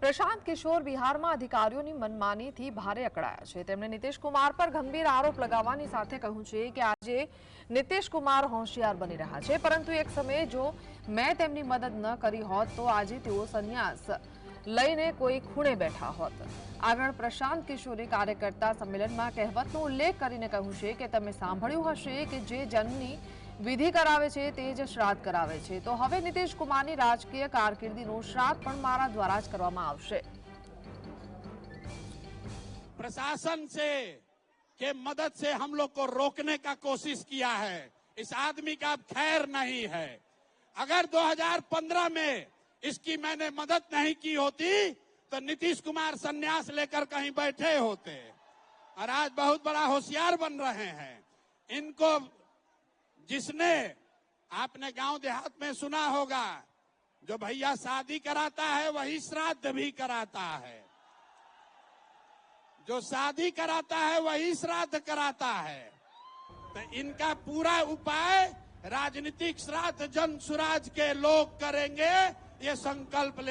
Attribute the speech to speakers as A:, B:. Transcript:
A: પ્રશાંત કિશોર બિહારમાં અધિકારીઓની મનમાનીથી ભારે અકળાયા છે તેમણે નીતિશ કુમાર પર ગંભીર આરોપ લગાવવાની સાથે કહ્યું છે કે આજે નીતિશ કુમાર હોશિયાર બની રહ્યા છે પરંતુ એક સમયે જો મેં તેમની મદદ ન કરી હોત તો આજે તેઓ સંન્યાસ લઈને કોઈ ખૂણે બેઠા હોત આગળ પ્રશાંત કિશોરે કાર્યકર્તા સંમેલનમાં કહેવતનો ઉલ્લેખ કરીને કહ્યું છે કે તમે સાંભળ્યું હશે કે જે જન્મની વિધિ કરાવે છે તે જ શ્રાદ્ધ કરાવે છે તો હવે નીતિશ કુમારની રાજકીય કારકિર્દીનું શ્રાદ્ધ પણ મારા દ્વારા જ કરવામાં આવશે
B: प्रशासन से के मदद से हम लोग को रोकने का कोशिश किया है इस आदमी का अब खैर नहीं है अगर 2015 में इसकी मैंने मदद नहीं की होती तो नीतीश कुमार संन्यास लेकर कहीं बैठे होते और आज बहुत बड़ा होशियार बन रहे हैं इनको जिसने आपने गाँव देहात में सुना होगा, जो भैया शादी कराता है, वही श्राद्ध भी कराता है। जो शादी कराता है, वही श्राद्ध कराता है। तो इनका पूरा उपाय, राजनीतिक श्राद्ध जन सुराज के लोग करेंगे, ये संकल्प ले